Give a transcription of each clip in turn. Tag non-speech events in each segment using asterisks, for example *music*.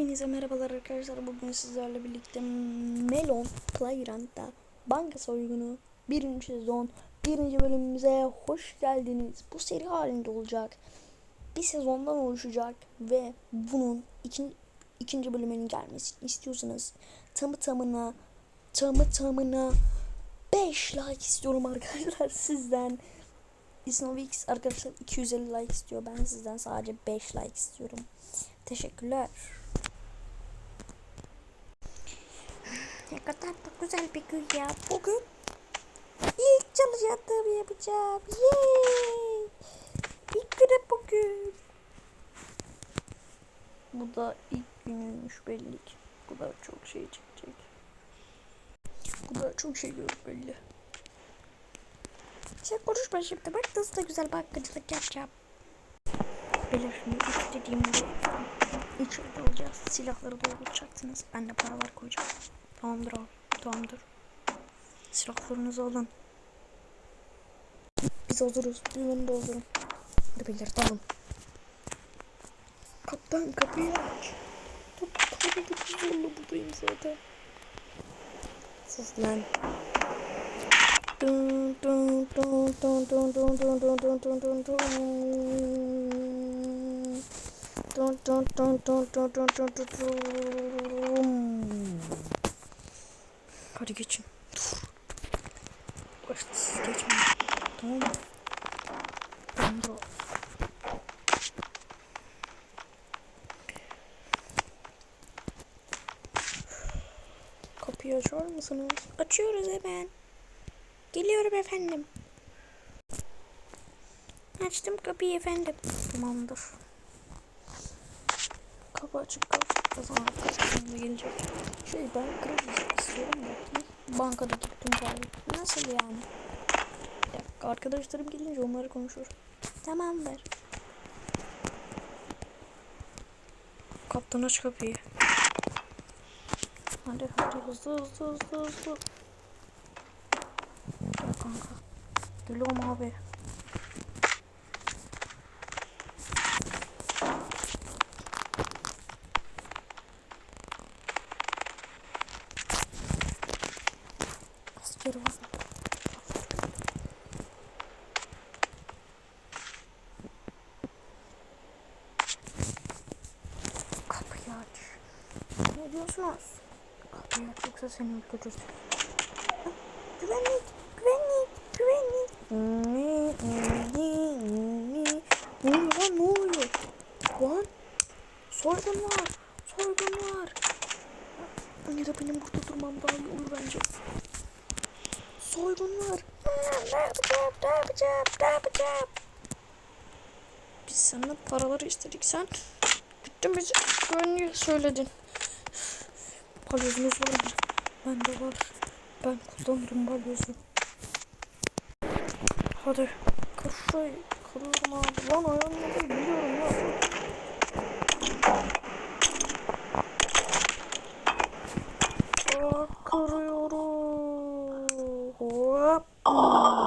Hepinize merhabalar arkadaşlar. Bugün sizlerle birlikte Melon Playground'da banka soygunu birinci sezon birinci bölümümüze hoş geldiniz. Bu seri halinde olacak. Bir sezondan oluşacak ve bunun ikinci, ikinci bölümünün gelmesini istiyorsanız tamı tamına tamı tamına 5 like istiyorum arkadaşlar *laughs* sizden. Isnovix arkadaşlar 250 like istiyor. Ben sizden sadece 5 like istiyorum. Teşekkürler. Ne kadar da güzel bir gün ya. Bugün ilk çalıştığımı yapacağım. Yay! İlk günü bugün. Bu da ilk günüymüş belli ki. Bu da çok şey çekecek. Bu da çok şey gördük belli. Sen konuşma şimdi. Bak nasıl da güzel bankacılık yapacağım. Beyler şimdi ilk dediğim gibi içeride olacağız. Silahları dolduracaksınız. Ben de paralar koyacağım. Tamamdır abi. Tamamdır. Silahlarınızı alın. Biz hazırız. Düğünü doldurun. Beyler tamam. Kaptan kapıyı aç. Kapıyı zorla buradayım zaten. Sus lan. Dun dun dun dun dun dun dun dun dun dun. Dun dun dun dun dun dun dun dun dun. Hadi geçin. Başta siz. Tamam mı? Tamam dur. Kapıyı açar mısınız? Açıyoruz hemen. Geliyorum efendim. Açtım kapıyı efendim. Tamamdır. Kapı açık kalsın. O zaman arkadaşlarımız gelecek. Şey ben kredi istiyorum da. Bankadaki tüm paraları. Nasıl yani? Bir dakika arkadaşlarım gelince onları konuşur. Tamamdır. Kaptan aç kapıyı. Hadi hadi hızlı hızlı hızlı hızlı. Gel kanka. Geliyorum abi. Asker var. Kapıyı aç. Diyorsunuz? Kapıyı aç yoksa seni öldürürüm. Ah, Güvenlik, güvenlik, güvenlik. Ne, ne, ne, ne oluyor lan ne oluyor? Lan soygun var, soygun var. Ya da benim burada durmam daha iyi olur bence. Soygun var. Ne yapacağım, ne yapacağım, ne yapacağım? Biz senden paraları istedik sen. Gittin bizi güvenliğe söyledin. Balyozunuz var mı? Bende var. Ben kullanırım balyozu. Hadi. Şurayı. Kırıyorum abi. Lan ayağımla değil biliyorum ya. Aa, kırıyorum. Hop. Aa,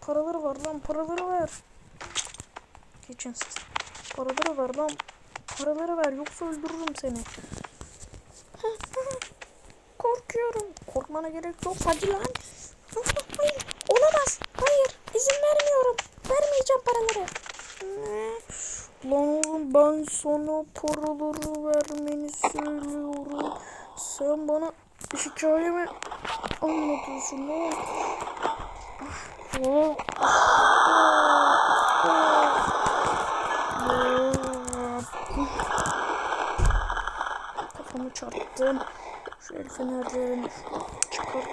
Paraları var lan paraları ver. Geçin siz. Lan. Paraları ver yoksa öldürürüm seni. Korkuyorum. Korkmana gerek yok. Hadi lan. Hayır. Olamaz. Hayır. İzin vermiyorum. Vermeyeceğim paraları. Lan oğlum ben sana paraları vermeni söylüyorum. Sen bana hikaye mi anlatıyorsun lan? Oh. Çarptım. Şu el fenerlerini çıkart.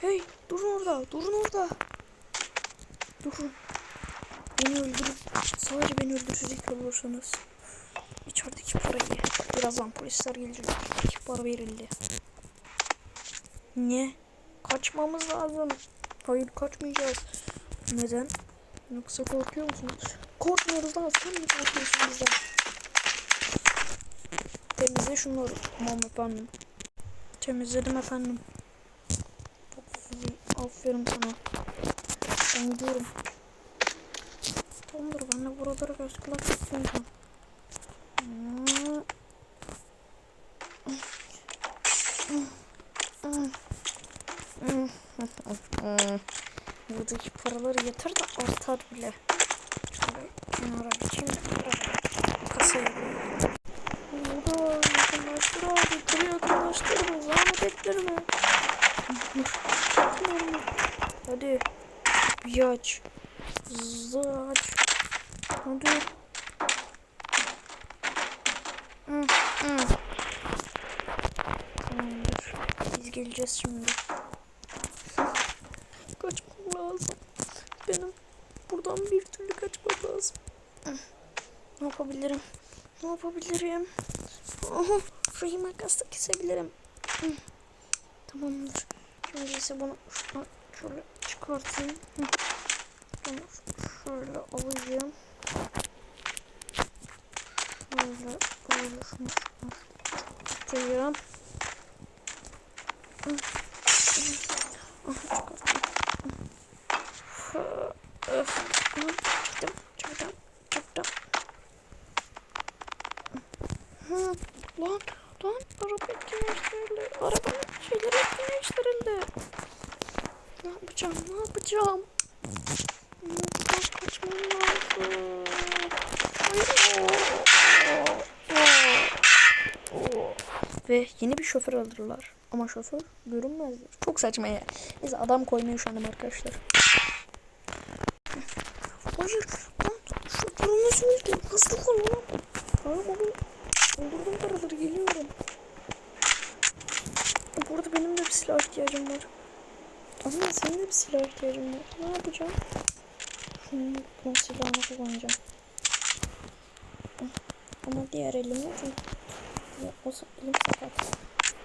Hey durun orada. Durun orada. Durun. Beni öldürüp Sadece beni öldürecek olursanız. İçerideki parayı. Birazdan polisler gelecek. Para verildi. Ne? Kaçmamız lazım. Hayır kaçmayacağız. Neden? Yoksa korkuyor musunuz? Korkmuyoruz lan. Sen mi korkuyorsun bizden? Temizle şunları. Tamam efendim. Temizledim efendim. Aferin sana. Ben gidiyorum. Tamamdır ben de buraları göz kulak tutmayacağım. Buradaki paraları yeter de artar bile. Şöyle kenara geçeyim de kasaya koyayım. Burada yakınlaştır abi. Buraya yakınlaştır mı? Zahmet ettirme. Dur. Tamam. Hadi. Hı, hı. Tamamdır. Biz geleceğiz şimdi. Kaçmam lazım. Benim buradan bir türlü kaçmam lazım. Ne yapabilirim? Ne yapabilirim? Oho, şurayı makasla kesebilirim. Tamamdır. Şimdi ise bunu şöyle çıkartayım. Bunu şöyle alayım. Şöyle böyle şunu çıkartayım. Hı. Ah, çıkarttım. Hı. Öf. Hı. Çıktım, çıktım, çıktım. Hı. Lan, lan araba etkinleştirildi. Arabanın şeyleri etkinleştirildi. Ne yapacağım, ne yapacağım? Buradan kaçmam lazım. Hayır. Ve yeni bir şoför alırlar. Ama şoför görünmezdir. Çok saçma ya. Neyse adam koymaya üşendim arkadaşlar. Hayır. Lan şoförü nasıl öldü? Hızlı ol lan. Tamam oğlum. Öldürdüm paraları geliyorum. Bu benim de bir silah ihtiyacım var. Ama senin de bir silah ihtiyacın var. Ne yapacağım? Şunun bunun silahını kullanacağım. Ama diğer elimle çünkü ya, o elim sakat.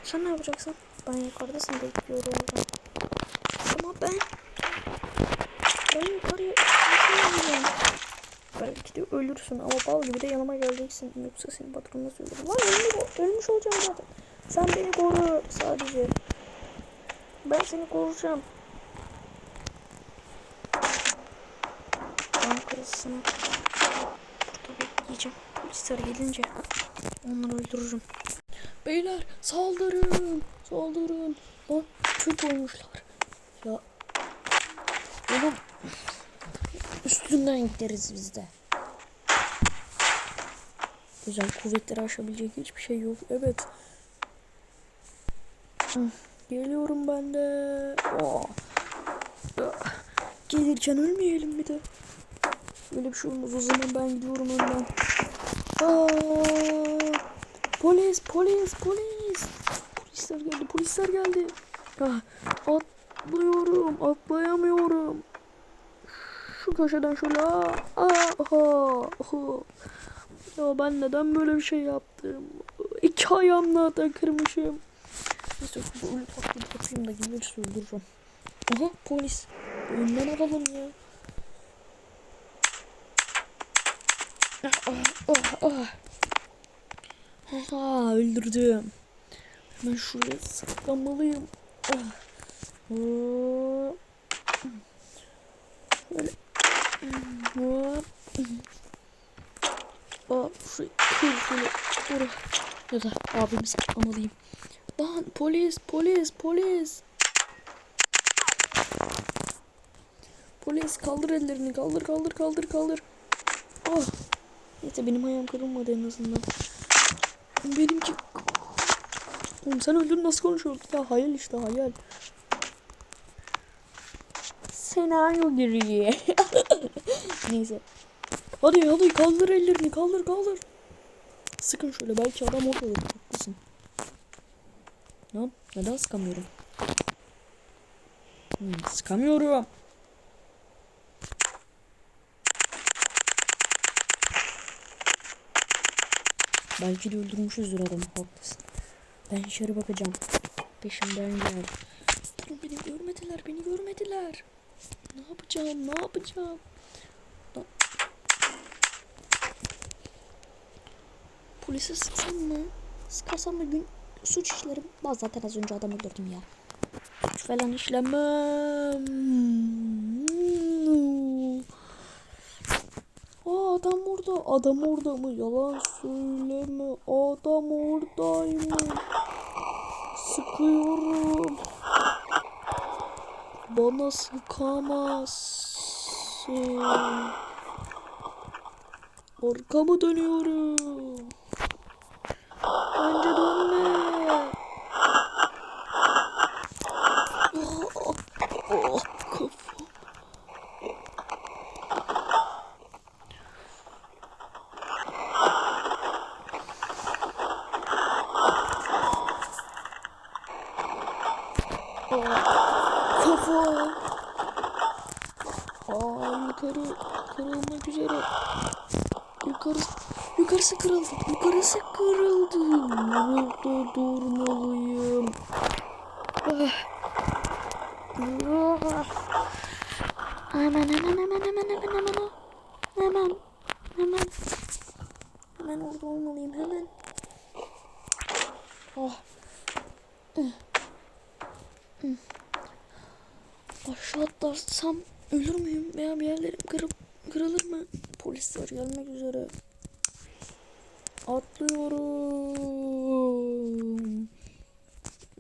Sen ne yapacaksın? Ben yukarıda seni bekliyorum. Ama ben ben yukarıya? Belki de ölürsün ama bal gibi de yanıma geleceksin. Yoksa senin patronuna söylerim. Lan ölmüş, ölmüş olacağım zaten. Sen beni koru sadece. Ben seni koruyacağım. Ankara'sına burada bekleyeceğim. Polisler gelince onları öldürürüm. Beyler saldırın. Saldırın. Lan çöp olmuşlar. Ya. Oğlum. Üstünden gideriz biz de. Güzel kuvvetleri aşabilecek hiçbir şey yok. Evet. Geliyorum ben de. Oh. Gelirken ölmeyelim bir de. Böyle bir şey olmaz. O zaman ben gidiyorum önden. Aa, polis, polis, polis. Polisler geldi, polisler geldi. Ah, atlıyorum, atlayamıyorum. Şu köşeden şöyle. Aa, aha, aha. Ya ben neden böyle bir şey yaptım? İki ayağımla da kırmışım. Neyse ölü taklidi yapayım da gelirse öldürürüm. Aha polis. Önden alalım ya. Ah, ah, ah, ah. Aha öldürdüm. Hemen şuraya saklanmalıyım. Ah. Hop. Böyle. Hop. Aa, şurayı kır şöyle. Dur. Ya da abimi saklamalıyım. Lan polis polis polis. Polis kaldır ellerini kaldır kaldır kaldır kaldır. Ah. Neyse benim ayağım kırılmadı en azından. Benimki... Oğlum sen öldün nasıl konuşuyorsun? Ya hayal işte hayal. Senaryo geriye. *laughs* Neyse. Hadi hadi kaldır ellerini kaldır kaldır. Sıkın şöyle belki adam orada olur. Haklısın. Ne? Neden sıkamıyorum? Hmm, sıkamıyorum. Belki de öldürmüşüzdür adamı haklısın. Ben dışarı bakacağım. Peşimden gel. Durun beni görmediler beni görmediler. Ne yapacağım ne yapacağım? Polise sıksam mı? Sıkarsam da gün suç işlerim. Ben zaten az önce adam öldürdüm ya. Suç falan işlemem. Aa adam orada. Adam orada mı? Yalan söyleme. Adam oradaymış. Sıkıyorum. Bana sıkamazsın. Arkamı dönüyorum. Bence dönme. Oh, oh, kafam. Kafam. Aa, yukarı kırılmak üzere. Yukarı, yukarısı kırıldı. Yukarısı kırıldı. Nerede durmalıyım? Ah. Ah. Hemen hemen hemen hemen hemen. Hemen. Hemen. Hemen orada olmalıyım hemen. Oh. Aşağı atlarsam ölür müyüm veya bir yerlerim kırıp kırılır mı? Polisler gelmek üzere. Atlıyorum.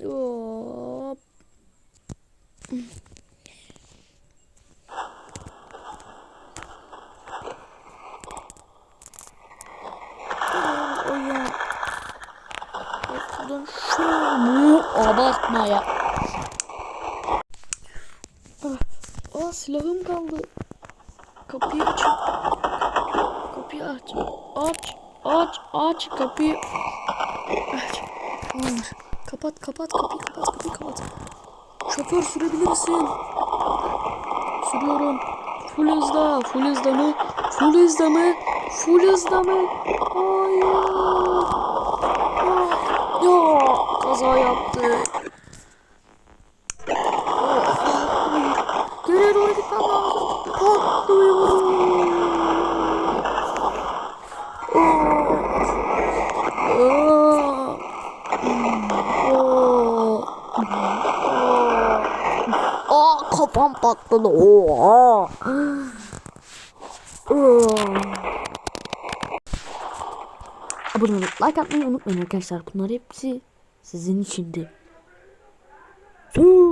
Hop. Ay ya. Şuradan şunu abartma ya. Ah, Aa silahım kaldı. Kapıyı aç. Kapıyı aç. Aç. Aç. Kapıyı. Aç. Tamamdır. Kapat kapat kapıyı kapat kapıyı kapat. Şoför sürebilirsin. Sürüyorum. Full hızda. Full hızda mı? Full hızda mı? Full hızda mı? Hayır. Ah, Ya kaza yaptı. kafam patladı. Oha. Abone olup like atmayı unutmayın arkadaşlar. Bunlar hepsi sizin içindi. Suu.